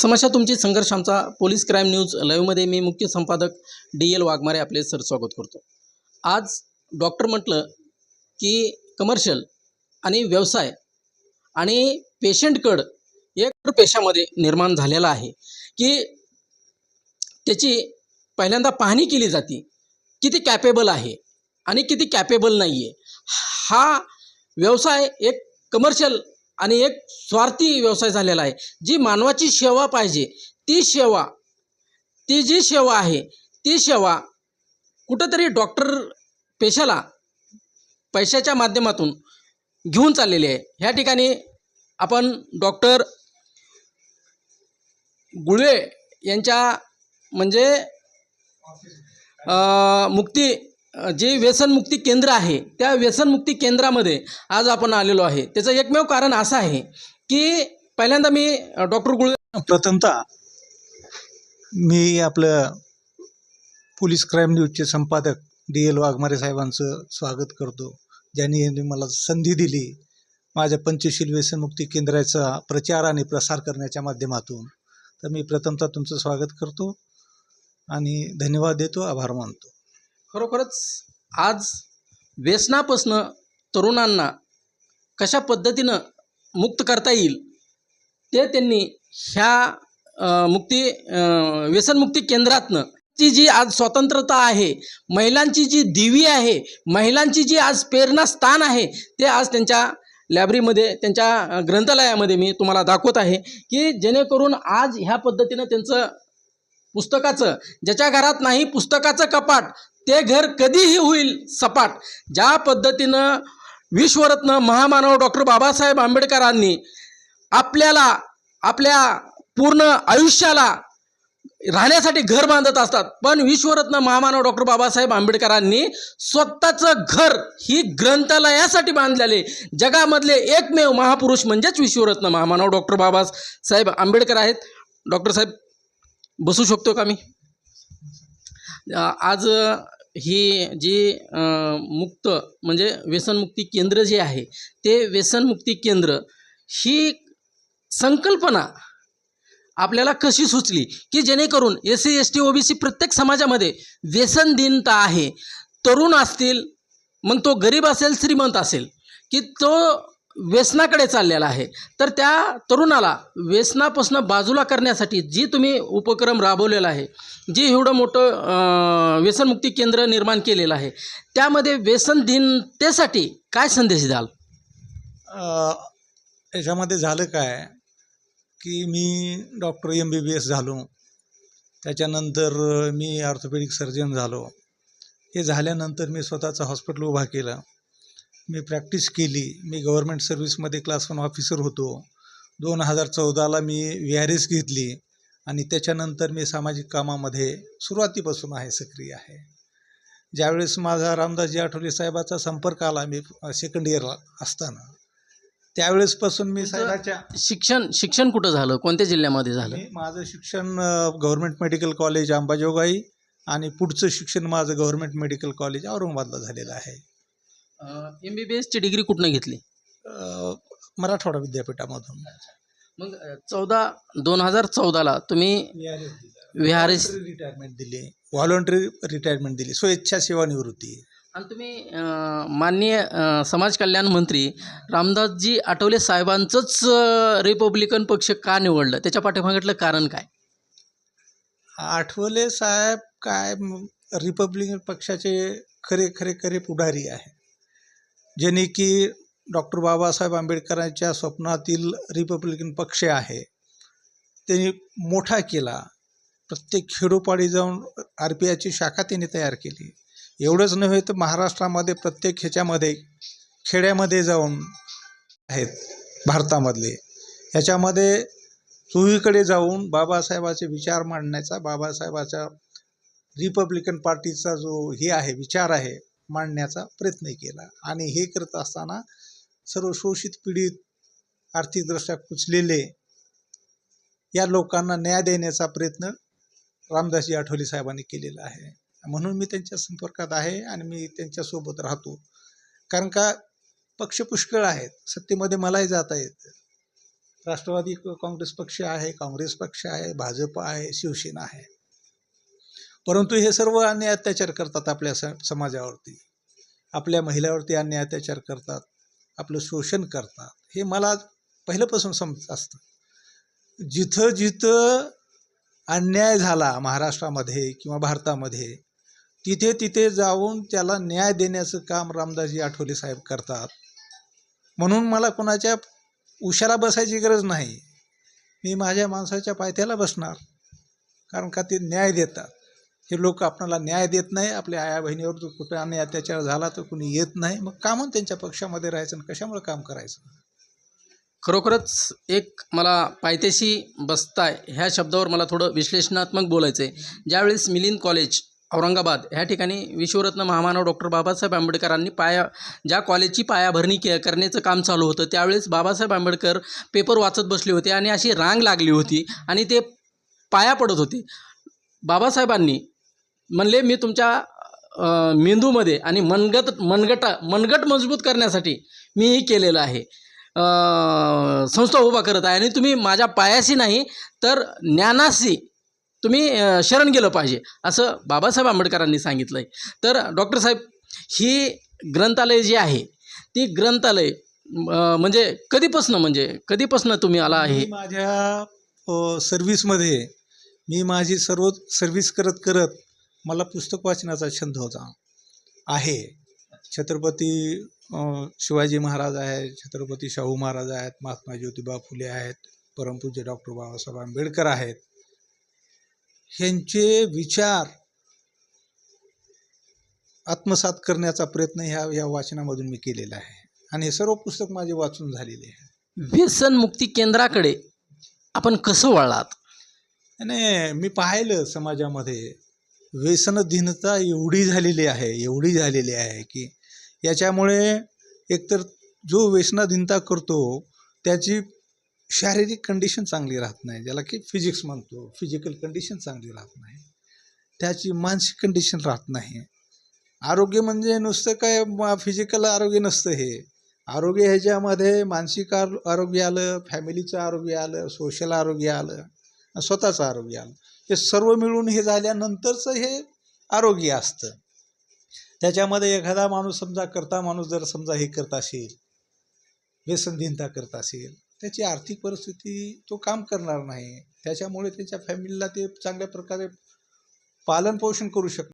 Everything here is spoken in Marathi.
समस्या तुमची संघर्ष आमचा. पोलीस क्राईम न्यूज लाईव्हमध्ये मी मुख्य संपादक डी एल वाघमारे आपले सर स्वागत करतो. आज डॉक्टर म्हटलं की कमर्शियल आणि व्यवसाय आणि पेशंटकड एक पेशामध्ये निर्माण झालेला आहे की त्याची पहिल्यांदा पाहणी केली जाते. किती कॅपेबल आहे आणि किती कॅपेबल नाही आहे हा व्यवसाय एक कमर्शियल आणि एक स्वार्थी व्यवसाय झालेला आहे. जी मानवाची सेवा पाहिजे ती सेवा ती जी सेवा आहे ती सेवा कुठंतरी डॉक्टर पेशाला पैशाच्या माध्यमातून घेऊन चाललेली आहे. ह्या ठिकाणी आपण डॉक्टर गुळवे यांच्या म्हणजे मुक्ती जे व्यसनमुक्ती केंद्र आहे त्या व्यसनमुक्ती केंद्रामध्ये आज आपण आलेलो आहे. त्याचं एकमेव कारण असं आहे की पहिल्यांदा मी डॉक्टर गुळ प्रथमतः मी आपलं पोलीस क्राईम न्यूजचे संपादक डी एल वाघमारे साहेबांचं स्वागत करतो ज्यांनी यांनी मला संधी दिली माझ्या पंचशील व्यसनमुक्ती केंद्राचा प्रचार आणि प्रसार करण्याच्या माध्यमातून. तर मी प्रथमतः तुमचं स्वागत करतो आणि धन्यवाद देतो आभार मानतो. खरोखरच आज व्यसनापासनं तरुणांना कशा पद्धतीनं मुक्त करता येईल ते त्यांनी ह्या मुक्ती व्यसनमुक्ती केंद्रातनं ची जी आज स्वतंत्रता आहे महिलांची जी दिवी आहे महिलांची जी आज प्रेरणास्थान आहे ते आज त्यांच्या लायब्ररीमध्ये त्यांच्या ग्रंथालयामध्ये मी तुम्हाला दाखवत आहे की जेणेकरून आज ह्या पद्धतीनं त्यांचं पुस्तकाचं ज्याच्या घरात नाही पुस्तकाचं कपाट ते घर कधीही होईल सपाट. ज्या पद्धतीनं विश्वरत्न महामानव डॉक्टर बाबासाहेब आंबेडकरांनी आपल्याला आपल्या पूर्ण आयुष्याला राहण्यासाठी घर बांधत असतात पण विश्वरत्न महामानव डॉक्टर बाबासाहेब आंबेडकरांनी स्वतःचं घर ही ग्रंथालयासाठी बांधलेले जगामधले एकमेव महापुरुष म्हणजेच विश्वरत्न महामानव डॉक्टर बाबासाहेब आंबेडकर आहेत. डॉक्टर साहेब बसू शकतो का मी? आज ही जी मुक्त म्हणजे व्यसनमुक्ती केंद्र जे आहे ते व्यसनमुक्ती केंद्र ही संकल्पना आपल्याला कशी सुचली? की जेणेकरून S C S T O B C प्रत्येक समाजामध्ये व्यसनदिनता आहे. तरुण असतील मग तो गरीब असेल श्रीमंत असेल की तो व्यसनाकडे चाललेला आहे. तर त्या तरुणाला व्यसनापासून बाजूला करण्यासाठी जी तुम्ही उपक्रम राबवलेला आहे जी एवढं मोठं व्यसनमुक्ती केंद्र निर्माण केलेलं आहे त्यामध्ये व्यसनदिनतेसाठी काय संदेश द्याल? याच्यामध्ये झालं काय की मी doctor M B B S झालो. त्याच्यानंतर मी ऑर्थोपेडिक सर्जन झालो. हे झाल्यानंतर मी स्वतःचं हॉस्पिटल उभा केलं. मी प्रॅक्टिस केली. मी गव्हर्मेंट सर्व्हिसमध्ये क्लास वन ऑफिसर होतो. दोन हजार चौदाला मी व्ही आर एस घेतली आणि त्याच्यानंतर मी सामाजिक कामामध्ये सुरुवातीपासून आहे सक्रिय आहे. ज्यावेळेस माझा रामदासजी आठवले साहेबाचा संपर्क आला मी सेकंड इयरला असताना. त्यावेळेसपासून मी साहेबाच्या शिक्षण शिक्षण कुठं झालं? कोणत्या जिल्ह्यामध्ये झालं? माझं शिक्षण गव्हर्मेंट मेडिकल कॉलेज अंबाजोगाई आणि पुढचं शिक्षण माझं गव्हर्मेंट मेडिकल कॉलेज औरंगाबादला झालेलं आहे. एम बी बी एसची डिग्री कुठनं घेतली? अ, मराठवाडा विद्यापीठामधून. मग चौदा दोन हजार चौदाला तुम्ही व्ही आर एस रिटायरमेंट दिली. व्हॉलंटरी रिटायरमेंट दिली. स्वेच्छा सेवानिवृत्ती. आणि तुम्ही अं, माननीय अं, समाज कल्याण मंत्री रामदासजी आठवले साहेबांचंच अं, रिपब्लिकन पक्ष का निवडलं? त्याच्या पाठीमागलं कारण काय? आठवले साहेब काय म- रिपब्लिकन पक्षाचे खरे खरे खरे पुढारी आहे. ज्यांनी की डॉक्टर बाबासाहेब आंबेडकरांच्या स्वप्नातील रिपब्लिकन पक्ष आहे त्यांनी मोठा केला. प्रत्येक खेडोपाडी जाऊन आर पी आयची शाखा त्यांनी तयार केली. एवढंच नव्हे तर महाराष्ट्रामध्ये प्रत्येक ह्याच्यामध्ये खेड्यामध्ये जाऊन आहेत भारतामधले. ह्याच्यामध्ये चोहीकडे जाऊन बाबासाहेबाचे विचार मांडण्याचा बाबासाहेबाच्या रिपब्लिकन पार्टीचा जो हे आहे विचार आहे मांडण्याचा प्रयत्न केला. आणि हे करत असताना सर्व शोषित पीडित आर्थिकदृष्ट्या कुचलेले या लोकांना न्याय देण्याचा प्रयत्न रामदासजी आठवले साहेबांनी केलेला आहे. म्हणून मी त्यांच्या संपर्कात आहे आणि मी त्यांच्यासोबत राहतो. कारण का पक्ष पुष्कळ आहेत. सत्तेमध्ये मलाही जाता येतं. राष्ट्रवादी काँग्रेस पक्ष आहे काँग्रेस पक्ष आहे भाजप आहे शिवसेना आहे. परंतु हे सर्व अन्याय अत्याचार करतात आपल्या स समाजावरती. आपल्या महिलावरती अन्याय अत्याचार करतात. आपलं शोषण करतात. हे मला पहिल्यापासून समजत असतं. जिथं जिथं अन्याय झाला महाराष्ट्रामध्ये किंवा भारतामध्ये तिथे तिथे जाऊन त्याला न्याय देण्याचं काम रामदासजी आठवले साहेब करतात. म्हणून मला कोणाच्या उशाला बसायची गरज नाही. मी माझ्या माणसाच्या पायथ्याला बसणार. कारण का ते न्याय देतात. हे लोक आपणाला न्याय देत नाही आपल्या आया बहिणीवर जर कुठे अन्याय अत्याचार झाला तर कुणी येत नाही. मग का म्हणून त्यांच्या पक्षामध्ये राहायचं आणि कशामुळे काम करायचं? खरोखरच एक मला पायथ्याशी बसताय ह्या शब्दावर मला थोडं विश्लेषणात्मक बोलायचं आहे ज्यावेळेस मिलिंद कॉलेज औरंगाबाद ह्या ठिकाणी विश्वरत्न महामानव डॉक्टर बाबासाहेब आंबेडकरांनी पाया ज्या कॉलेजची पायाभरणी के करण्याचं काम चालू होतं त्यावेळेस बाबासाहेब आंबेडकर पेपर वाचत बसले होते आणि अशी रांग लागली होती आणि ते पाया पडत होते. बाबासाहेबांनी म्हणले मी तुमच्या मेंदूमध्ये आणि मनगट मनगट मनगट मजबूत करण्यासाठी मी हे केलेलं आहे. संस्था उभा करत आहे आणि तुम्ही माझ्या पायाशी नाही तर ज्ञानाशी तुम्ही शरण गेलं पाहिजे असं बाबासाहेब आंबेडकरांनी सांगितलं आहे तर डॉक्टर साहेब ही ग्रंथालय जी आहे ती ग्रंथालय म्हणजे कधीपासनं म्हणजे कधीपासनं तुम्ही आला आहे? माझ्या सर्व्हिसमध्ये मी माझी सर्व सर्व्हिस करत करत मला पुस्तक वाचनाचा छंद होता. आहे. छत्रपती शिवाजी महाराज आहेत छत्रपती शाहू महाराज आहेत महात्मा ज्योतिबा फुले आहेत परमपूज्य डॉक्टर बाबासाहेब आंबेडकर आहेत. ह्यांचे विचार आत्मसात करण्याचा प्रयत्न ह्या या वाचनामधून मी केलेला आहे. आणि हे सर्व पुस्तक माझे वाचून झालेले आहे. व्यसनमुक्ती केंद्राकडे आपण कसं वळलात? नाही मी पाहिलं समाजामध्ये. व्यसनधीनता एवढी झालेली आहे एवढी झालेली आहे की याच्यामुळे एकतर जो व्यसनाधीनता करतो त्याची शारीरिक कंडिशन चांगली राहत नाही ज्याला की फिजिक्स म्हणतो फिजिकल कंडिशन चांगली राहत नाही त्याची मानसिक कंडिशन राहत नाही. आरोग्य म्हणजे नुसतं काय फिजिकल आरोग्य नसतं हे. आरोग्य ह्याच्यामध्ये मानसिक आरोग्य आलं फॅमिलीचं आरोग्य आलं सोशल आरोग्य आलं स्वतःचं आरोग्य आलं. हे सर्व मिळून हे झाल्यानंतरचं हे आरोग्य असतं. त्याच्यामध्ये एखादा माणूस समजा करता माणूस जर समजा हे करत असेल व्यसनधीनता करत असेल त्याची आर्थिक परिस्थिती तो काम करणार नाही. त्याच्यामुळे त्याच्या फॅमिलीला ते चांगल्या प्रकारे पालनपोषण करू शकणार